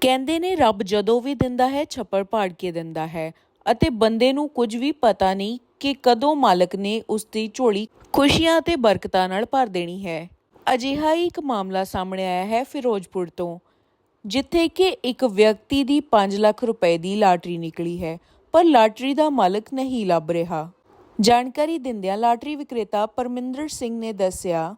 ਕਹਿੰਦੇ ਨੇ ਰੱਬ ਜਦੋਂ ਵੀ ਦਿੰਦਾ ਹੈ, ਛੱਪੜ ਪਾੜ ਕੇ ਦਿੰਦਾ ਹੈ। ਅਤੇ ਬੰਦੇ ਨੂੰ ਕੁਝ ਵੀ ਪਤਾ ਨਹੀਂ ਕਿ ਕਦੋਂ ਮਾਲਕ ਨੇ ਉਸ ਦੀ ਝੋਲੀ ਖੁਸ਼ੀਆਂ ਤੇ ਬਰਕਤਾਂ ਨਾਲ ਭਰ ਦੇਣੀ ਹੈ। ਅਜਿਹਾ ਹੀ ਇੱਕ ਮਾਮਲਾ ਸਾਹਮਣੇ ਆਇਆ ਹੈ ਫਿਰੋਜ਼ਪੁਰ ਤੋਂ, ਜਿੱਥੇ ਕਿ ਇੱਕ ਵਿਅਕਤੀ ਦੀ 5 ਲੱਖ ਰੁਪਏ ਦੀ ਲਾਟਰੀ ਨਿਕਲੀ ਹੈ, ਪਰ ਲਾਟਰੀ ਦਾ ਮਾਲਕ ਨਹੀਂ ਲੱਭ ਰਿਹਾ। ਜਾਣਕਾਰੀ ਦਿੰਦਿਆਂ ਲਾਟਰੀ ਵਿਕਰੇਤਾ ਪਰਮਿੰਦਰ ਸਿੰਘ ਨੇ ਦੱਸਿਆ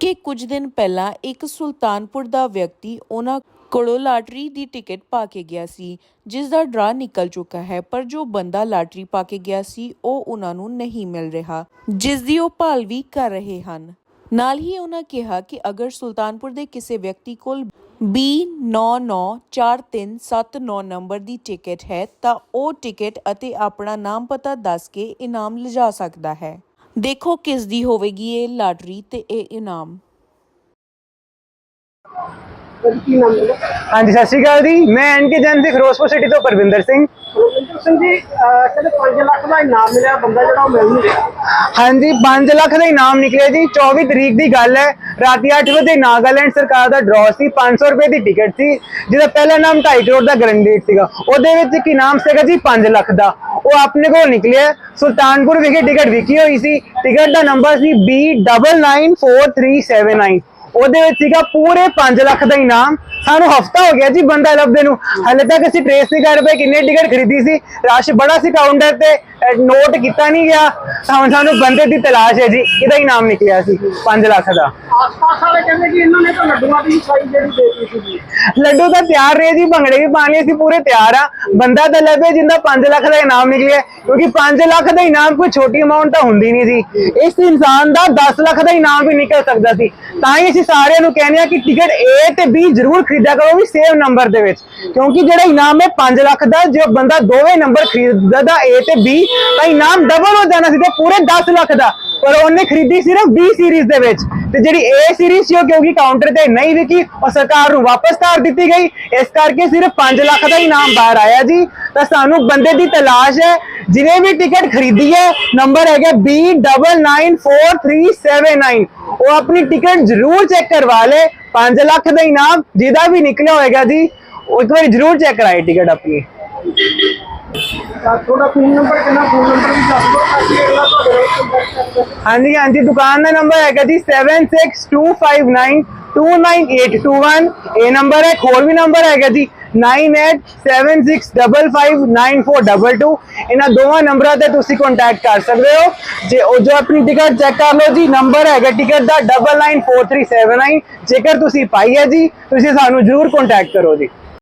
ਕਿ ਕੁਝ ਦਿਨ ਪਹਿਲਾਂ ਇੱਕ ਸੁਲਤਾਨਪੁਰ ਦਾ ਵਿਅਕਤੀ ਉਹਨਾਂ ਕੋਲੋਂ ਲਾਟਰੀ ਦੀ ਟਿਕਟ ਪਾ ਕੇ ਗਿਆ ਸੀ, ਜਿਸ ਦਾ ਡਰਾ ਨਿਕਲ ਚੁੱਕਾ ਹੈ, ਪਰ ਜੋ ਬੰਦਾ ਲਾਟਰੀ ਪਾ ਕੇ ਗਿਆ ਸੀ, ਉਹ ਉਹਨਾਂ ਨੂੰ ਨਹੀਂ ਮਿਲ ਰਿਹਾ, ਜਿਸ ਦੀ ਉਹ ਭਾਲ ਵੀ ਕਰ ਰਹੇ ਹਨ। ਨਾਲ ਹੀ ਉਹਨਾਂ ਕਿਹਾ ਕਿ ਅਗਰ ਸੁਲਤਾਨਪੁਰ ਦੇ ਕਿਸੇ ਵਿਅਕਤੀ ਕੋਲ B994379 ਨੰਬਰ ਦੀ ਟਿਕਟ ਹੈ, ਤਾਂ ਉਹ ਟਿਕਟ ਅਤੇ ਆਪਣਾ ਨਾਮ ਪਤਾ ਦੱਸ ਕੇ ਇਨਾਮ ਲਿਜਾ ਸਕਦਾ ਹੈ। ਦੇਖੋ ਕਿਸ ਦੀ ਹੋਵੇਗੀ ਇਹ ਲਾਟਰੀ ਤੇ ਇਹ ਇਨਾਮ। ਕੀ ਨਾਮ ਹੈ? ਹਾਂਜੀ ਸਤਿ ਸ਼੍ਰੀ ਅਕਾਲ ਜੀ। ਮੈਂ ਐਨਕੇ ਜਨ ਸਿੰਘ ਫਿਰੋਜ਼ਪੁਰ ਸਿਟੀ ਤੋਂ ਪਰਵਿੰਦਰ ਸਿੰਘ। ਰਵਿੰਦਰ ਸਿੰਘ ਜੀ ਕਹਿੰਦੇ 5 ਲੱਖ ਦਾ ਇਨਾਮ ਮਿਲਿਆ ਬੰਦਾ ਜਿਹੜਾ ਉਹ ਮਿਲ ਨਹੀਂ ਰਿਹਾ। ਹਾਂਜੀ 5 ਲੱਖ ਦਾ ਇਨਾਮ ਨਿਕਲਿਆ ਜੀ। 24 ਤਰੀਕ ਦੀ ਗੱਲ ਹੈ। ਰਾਤੀ 8 ਵਜੇ ਨਾਗਾਲੈਂਡ ਸਰਕਾਰ ਦਾ ਡਰਾਅ ਸੀ 500 ਰੁਪਏ ਦੀ ਟਿਕਟ ਸੀ ਜਿਹਦਾ ਪਹਿਲਾ ਨਾਮ 2.5 ਕਰੋੜ ਦਾ ਗਰੰਟੇਡ ਸੀਗਾ। ਉਹਦੇ ਵਿੱਚ ਇੱਕ ਇਨਾਮ ਸੀਗਾ ਜੀ? 5 ਲੱਖ ਦਾ। ਉਹ ਆਪਣੇ ਕੋਲ ਨਿਕਲਿਆ। ਸੁਲਤਾਨਪੁਰ ਵਿਖੇ ਟਿਕਟ ਵਿਕੀ ਹੋਈ ਸੀ। ਟਿਕਟ ਦਾ ਨੰਬਰ ਸੀ B994379 ਉਹਦੇ ਵਿੱਚ ਸੀਗਾ ਪੂਰੇ 5 ਲੱਖ ਦਾ ਇਨਾਮ। ਸਾਨੂੰ ਹਫਤਾ ਹੋ ਗਿਆ ਜੀ ਬੰਦਾ ਲੱਭਦੇ ਨੂੰ। ਹਲੇ ਤੱਕ ਅਸੀਂ ਟ੍ਰੇਸ ਨਹੀਂ ਕਰ ਪਏ ਕਿੰਨੇ ਟਿਕਟ ਖਰੀਦੀ ਸੀ। ਰਸ਼ ਬੜਾ ਸੀ ਕਾਊਂਟਰ ਤੇ ਨੋਟ ਕੀਤਾ ਨਹੀਂ ਗਿਆ। ਤਾਂ ਸਾਨੂੰ ਬੰਦੇ ਦੀ ਤਲਾਸ਼ ਹੈ ਜੀ, ਇਹਦਾ ਇਨਾਮ ਨਿਕਲਿਆ ਸੀ 5 ਲੱਖ ਦਾ। ਆਸ-ਪਾਸ ਵਾਲੇ ਕਹਿੰਦੇ ਕਿ ਇਹਨਾਂ ਨੇ ਤਾਂ ਲੱਡੂਆਂ ਦੀ ਸਾਈ ਜਿਹੜੀ ਦੇਤੀ ਲੱਡੂ ਤਾਂ ਤਿਆਰ ਰਹੇ ਜੀ, ਭੰਗੜੇ ਵੀ ਪਾਣੀ ਅਸੀਂ ਪੂਰੇ ਤਿਆਰ ਆ। ਬੰਦਾ ਤਾਂ ਲੱਭੇ ਜਿੰਦਾ 5 ਲੱਖ ਦਾ ਇਨਾਮ ਨਿਕਲਿਆ ਕਿਉਂਕਿ 5 ਲੱਖ ਦਾ ਇਨਾਮ ਕੋਈ ਛੋਟੀ ਅਮਾਉਂਟ ਤਾਂ ਹੁੰਦੀ ਨਹੀਂ ਸੀ। ਇਸ ਇਨਸਾਨ ਦਾ 10 ਲੱਖ ਦਾ ਇਨਾਮ ਵੀ ਨਿਕਲ ਸਕਦਾ ਸੀ। ਤਾਂ ਹੀ ਅਸੀਂ ਸਾਰਿਆਂ ਨੂੰ ਕਹਿੰਦੇ ਆ ਕਿ ਟਿਕਟ A ਤੇ B ਜ਼ਰੂਰ ਖਰੀਦਿਆ ਕਰੋ ਵੀ ਸੇਮ ਨੰਬਰ ਦੇ ਵਿੱਚ। ਕਿਉਂਕਿ ਜਿਹੜਾ ਇਨਾਮ ਹੈ 5 ਲੱਖ ਦਾ, ਜੋ ਬੰਦਾ ਦੋਵੇਂ ਨੰਬਰ ਖਰੀਦਦਾ A ਤੇ B, ਤਾਂ ਇਨਾਮ ਡਬਲ ਹੋ ਜਾਣਾ ਸੀ ਤੇ ਪੂਰੇ 10 ਲੱਖ ਦਾ। ਪਰ ਉਹਨੇ ਖਰੀਦੀ ਸਿਰਫ B ਸੀਰੀਜ਼ ਦੇ ਵਿੱਚ। ਤੇ ਜਿਹੜੀ A ਸੀਰੀਜ਼ ਸੀ, ਉਹ ਕਿਉਂਕਿ ਕਾਊਂਟਰ ਤੇ ਨਹੀਂ ਵਿਕੀ ਔਰ ਸਰਕਾਰ ਨੂੰ ਵਾਪਸ ਤਾਰ ਦਿੱਤੀ ਗਈ। ਇਸ ਕਰਕੇ ਸਿਰਫ 5 ਲੱਖ ਦਾ ਇਨਾਮ ਬਾਹਰ ਆਇਆ ਜੀ। ਤਾਂ ਸਾਨੂੰ ਬੰਦੇ ਦੀ ਤਲਾਸ਼ ਹੈ। ਜਿਹਨੇ ਵੀ ਟਿਕਟ ਖਰੀਦੀ ਹੈ, ਨੰਬਰ ਹੈਗਾ B994379 ਉਹ ਆਪਣੀ ਟਿਕਟ ਜ਼ਰੂਰ ਚੈੱਕ ਕਰਵਾ ਲੇ। 5 ਲੱਖ ਦਾ ਇਨਾਮ ਜਿਹਦਾ ਵੀ ਨਿਕਲਿਆ ਹੋਏਗਾ ਜੀ, ਉਹ ਇੱਕ ਵਾਰੀ ਜ਼ਰੂਰ ਚੈੱਕ ਕਰਾਏ ਟਿਕਟ ਆਪਣੀ। ਤਾਂ ਤੁਹਾਡਾ ਫੋਨ ਨੰਬਰ ਕਿੰਨਾ ਫੋਨ ਨੰਬਰ ਵੀ ਦੱਸ ਦਿਓ ਤਾਂ ਅਗਲਾ ਤੁਹਾਡੇ ਨਾਲ ਕੰਟੈਕਟ ਕਰ ਹਾਂਜੀ ਹਾਂਜੀ, ਦੁਕਾਨ ਦਾ ਨੰਬਰ ਹੈਗਾ ਜੀ 7625929821 ਇਹ ਨੰਬਰ ਹੈ ਇੱਕ ਹੋਰ ਵੀ ਨੰਬਰ ਹੈਗਾ ਜੀ 9876559422 ਇਹਨਾਂ ਦੋਵਾਂ ਨੰਬਰਾਂ ਤੇ ਤੁਸੀਂ ਕੰਟੈਕਟ ਕਰ ਸਕਦੇ ਹੋ ਜੇ ਉਹ ਜੋ ਆਪਣੀ ਟਿਕਟ ਚੈੱਕ ਕਰ ਲਓ ਜੀ ਨੰਬਰ ਹੈਗਾ ਟਿਕਟ ਦਾ 994379 ਜੇਕਰ ਤੁਸੀਂ ਪਾਈ ਹੈ ਜੀ ਤੁਸੀਂ ਸਾਨੂੰ ਜ਼ਰੂਰ ਕੰਟੈਕਟ ਕਰੋ ਜੀ